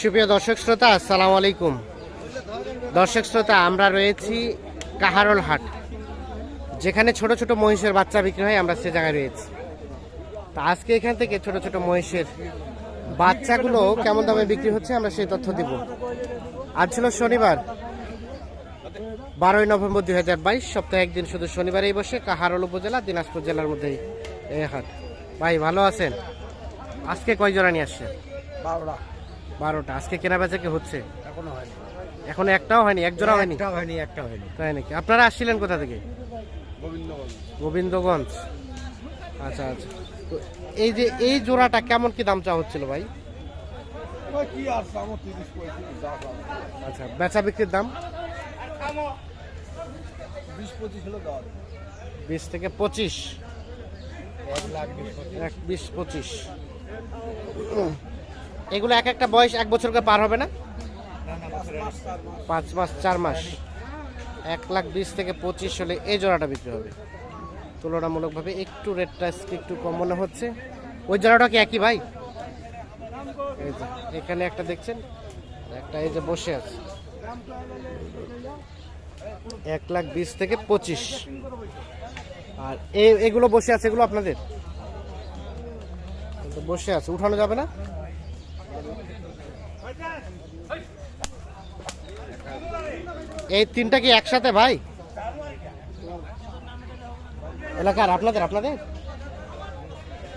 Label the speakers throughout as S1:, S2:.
S1: সুপ্রিয় দর্শক শ্রোতা, আসসালামু আলাইকুম। দর্শক শ্রোতা, আমরা রয়েছি কাহারল হাট। যেখানে ছোট ছোট মহিষের বাচ্চা বিক্রি হয়, আমরা সে জায়গায় রয়েছি। তা আজকে এখান থেকে ছোট ছোট মহিষের বাচ্চাগুলো কেমন দামে বিক্রি হচ্ছে, আমরা সেই তথ্য দিব। আজ ছিল শনিবার, বারোই নভেম্বর দুই হাজার বাইশ, সপ্তাহে একদিন শুধু শনিবারেই বসে কাহারল উপজেলা, দিনাজপুর জেলার মধ্যেই এই হাট। ভাই, ভালো আছেন? আজকে কয় জোড়া নিয়ে আসছেন?
S2: বারোটা।
S1: বারোটা। আজকে কেনা বেচা কি হচ্ছে?
S2: এখনও হয়নি।
S1: এখন একটাও হয়নি এক জোড়া হয়নি?
S2: একটা হয়নি একটা হয়নি।
S1: তাই নাকি? আপনারা আসছিলেন কোথা থেকে?
S2: গোবিন্দগঞ্জ।
S1: গোবিন্দগঞ্জ। আচ্ছা আচ্ছা। তো এই যে এই জোড়াটা কেমন কি দাম চা হচ্ছিল ভাই। আচ্ছা বেচা বিক্রির দাম।
S2: বিশ
S1: থেকে পঁচিশ।
S2: এক বিশ পঁচিশ।
S1: এগুলো এক একটা বয়স এক বছর করে পার হবে না? পাঁচ মাস চার মাস। এক লাখ বিশ থেকে পঁচিশ হলে এই জোড়াটা বিক্রি হবে। তুলনামূলকভাবে একটু রেটটা একটু কম মনে হচ্ছে। ওই জোড়াটা কি একই ভাই? এখানে একটা দেখছেন একটা এই যে বসে আছে। এক লাখ বিশ থেকে পঁচিশ। আর এগুলো বসে আছে এগুলো আপনাদের? তো বসে আছে উঠানো যাবে না? এই তিনটা কি একসাথে ভাই? এলাকার আপনাদের আপনাদের?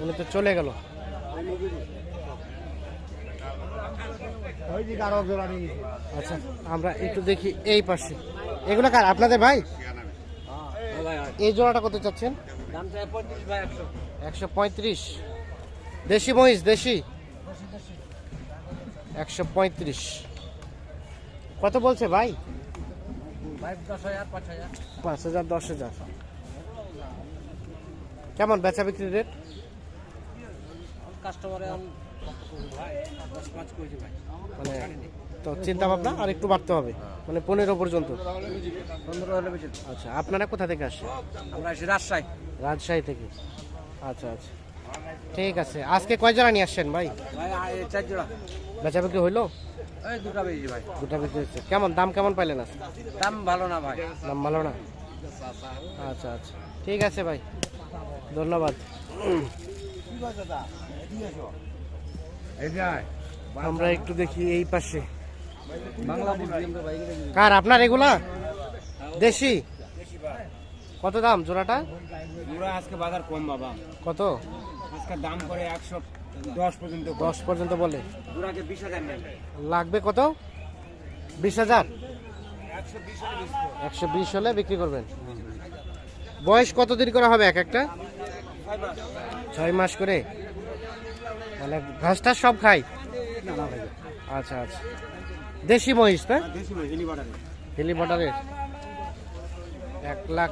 S1: উনি তো চলে গেল। আচ্ছা আমরা একটু দেখি এই পাশে। এগুলো কার? আপনাদের ভাই? এই জোড়াটা কত চাচ্ছেন? একশো পঁয়ত্রিশ। দেশি মহিষ দেশি? একশো পঁয়ত্রিশ। কত বলছে ভাই? পাঁচ হাজার। দশ হাজার। কেমন বেচা বিক্রি রেট? মানে তো চিন্তা ভাবনা আর একটু বাড়তে হবে মানে পনেরো পর্যন্ত। আচ্ছা আপনারা কোথা থেকে আসছেন?
S3: আমরা রাজশাহী।
S1: রাজশাহী থেকে। আচ্ছা আচ্ছা। ঠিক আছে। আজকে কয় জোড়া নিয়ে আসছেন ভাই?
S3: ভাই চার জোড়া।
S1: বেচা বিক্রি হইল?
S3: এই দুটা বেশি ভাই।
S1: দুটা বিক্রি হচ্ছে কেমন দাম কেমন পাইলেন আজকে?
S3: দাম ভালো না ভাই।
S1: দাম ভালো না? আচ্ছা আচ্ছা। ঠিক আছে ভাই। ধন্যবাদ। আমরা একটু দেখি এই পাশে। কার আপনার এগুলা? দেশি? কত দাম জোড়াটা?
S2: জোড়া আজকে বাজার কম বাবা।
S1: কত?
S2: আজকে দাম করে একশো দশ পর্যন্ত
S1: দশ পর্যন্ত বলে। লাগবে কত? বিশ হাজার? একশো বিশ হলে বিক্রি করবেন। বয়স কত দিন করে হবে এক একটা? ছয় মাস। করে। মানে ঘাসটা সব খাই আচ্ছা আচ্ছা। দেশি মহিষ না? হিলি বর্ডারের। এক লাখ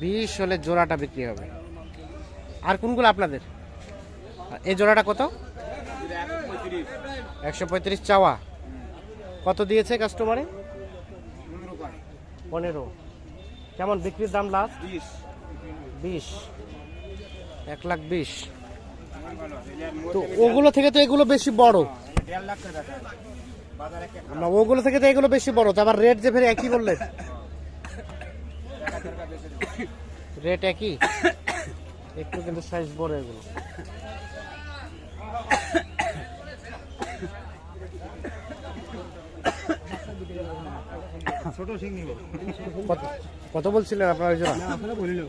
S1: বিশ হলে জোড়াটা বিক্রি হবে। আর কোনগুলো আপনাদের? এই জোড়াটা কত? একশো পঁয়ত্রিশ চাওয়া। কত দিয়েছে কাস্টমারে পনেরো। কেমন বিক্রির দাম লাস্ট বিশ। এক লাখ বিশ। তো ওগুলো থেকে তো এগুলো বেশি বড়। আমরা ওগুলো থেকে তো এগুলো বেশি বড়। তো আবার রেট যে ফের একই বললেন রেট একই? একটু কিন্তু সাইজ বড় এগুলো।
S2: ছোট সিং নিব।
S1: কত বলছিলেন আপনার ওই
S2: আপনারা বলিল।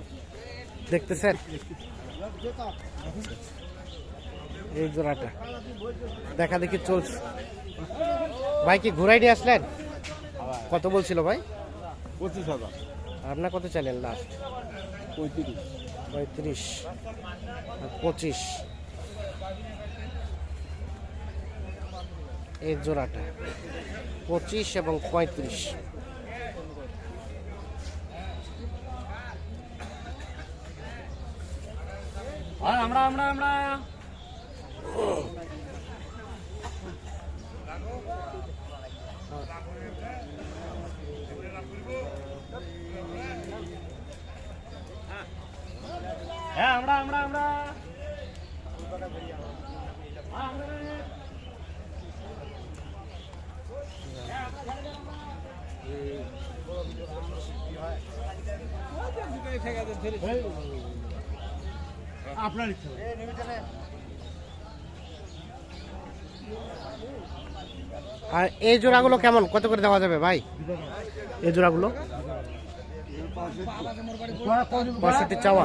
S1: দেখতেছেন? এই জোড়াটা। দেখা দেখি চলছে। ভাই কি ঘুরাই নিয়ে আসলেন? কত বলছিল ভাই?
S2: পঁচিশ হাজার।
S1: আপনার কত চাইলেন লাস্ট
S2: পঁয়ত্রিশ।
S1: পঁয়ত্রিশ পঁচিশ। এই জোড়াটা। পঁচিশ এবং পঁয়ত্রিশ।
S3: আমরা আমরা আমরা। হ্যাঁ আমরা আমরা আমরা।
S2: আপনার ইচ্ছা
S1: আর এই জোড়াগুলো কেমন? কত করে দেওয়া যাবে ভাই? এই জোড়াগুলো? পঁয়ষট্টি চাওয়া।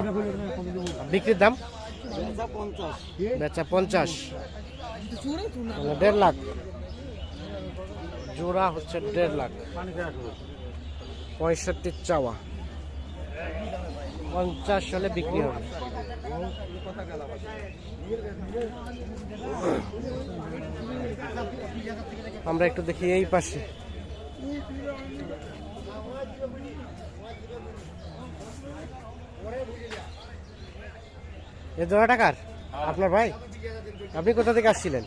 S1: বিক্রির দাম? বেচা পঞ্চাশ। দেড় লাখ। জোড়া হচ্ছে দেড় লাখ। পঁয়ষট্টি চাওয়া। পঞ্চাশ হলে বিক্রি হবে। আমরা একটু দেখি এই পাশে। এ জোড়া টাকার আপনার ভাই? আপনি কোথা থেকে আসছিলেন?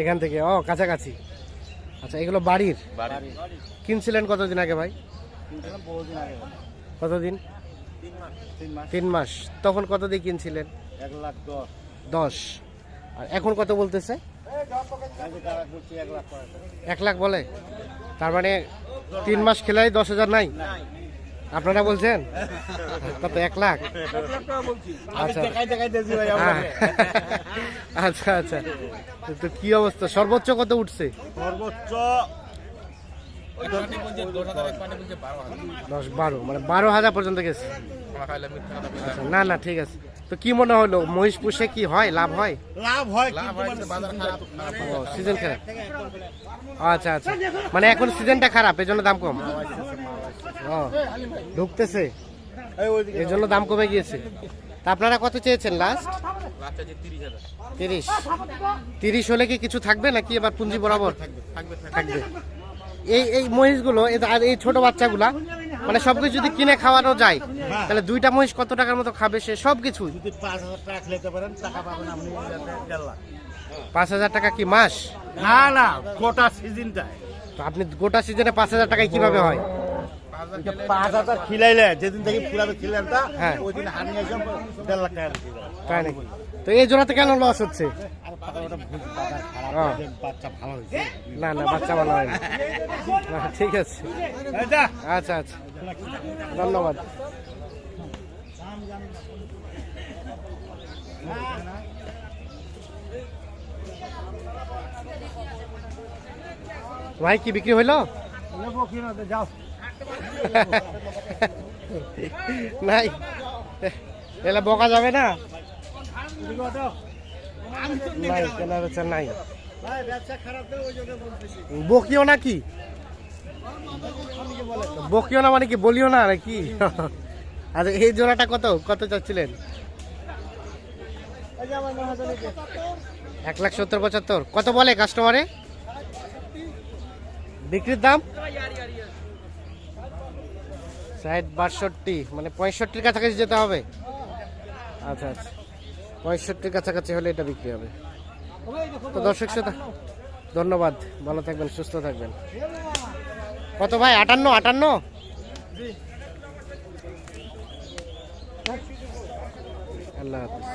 S1: এখান থেকে। ও কাছাকাছি। আচ্ছা এগুলো বাড়ির? কিনছিলেন কতদিন আগে ভাই? কতদিন? তিন মাস। তখন কত দিয়ে কিনছিলেন?
S2: এক লাখ দশ।
S1: দশ। আর এখন কত বলতেছে?
S2: এক লাখ
S1: বলে? তার মানে তিন মাস খেলাই দশ হাজার নাই? আপনারা বলছেন? কত এক লাখ। আচ্ছা। হ্যাঁ। আচ্ছা আচ্ছা। তো কি অবস্থা? সর্বোচ্চ কত উঠছে?
S2: সর্বোচ্চ
S1: দশ বারো মানে বারো হাজার পর্যন্ত গেছে। আচ্ছা না না ঠিক আছে। তো কি মনে হলো মহিষ পুষে কি হয় লাভ হয়?
S2: লাভ হয় মানে
S1: ও সিজন খারাপ। আচ্ছা আচ্ছা। মানে এখন সিজনটা খারাপ এই জন্য দাম কম? ও ঢুকতেছে।
S2: এই
S1: এই জন্য দাম কমে গিয়েছে। তা আপনারা কত চেয়েছেন লাস্ট তিরিশ তিরিশ। হলে কি কিছু থাকবে নাকি এবার পুঁজি বরাবর? থাকবে। এই এই মহিষগুলো আর এই ছোট বাচ্চাগুলা মানে সবকিছু যদি কিনে খাওয়ানো যায় তাহলে দুইটা মহিষ কত টাকার মতো খাবে সে সব কিছু
S2: যদি পাঁচ হাজার টাকা খেতে পারেন টাকা পাবেন আপনি
S1: পাঁচ হাজার টাকা কি মাস?
S2: না না গোটা সিজনটায়
S1: তো আপনি গোটা সিজনে পাঁচ হাজার টাকায় কীভাবে হয়?
S2: পাঁচ হাজার খিলাইলে যেদিন থেকে ফুলাবে খিলেন তা
S1: হ্যাঁ।
S2: ওই দিন হার দেড় লাখ টাকা
S1: তাই নাকি? তো এই জোড়াতে কেন লস হচ্ছে? হ্যাঁ।
S2: হয়েছে
S1: না না বাচ্চা ভালো হয়নি। না, ঠিক আছে। আচ্ছা আচ্ছা। ধন্যবাদ। ভাই কি বিক্রি হইল নাই। এলে বকা যাবে না। নাই কেনা বেচা নাই। বকিও না কি? বকিও না মানে কি বলিও না নাকি? আচ্ছা এই জোড়াটা কত? কত চাচ্ছিলেন। এক লাখ সত্তর পঁচাত্তর। কত বলে কাস্টমারে বিক্রির দাম? ষাট বাষট্টি মানে পঁয়ষট্টির কাছাকাছি যেতে হবে। আচ্ছা আচ্ছা। পঁয়ষট্টির কাছাকাছি হলে এটা বিক্রি হবে। তো দর্শক শ্রোতা, ধন্যবাদ। ভালো থাকবেন, সুস্থ থাকবেন। কত ভাই? আটান্ন আটান্ন? আল্লাহ হাফিজ।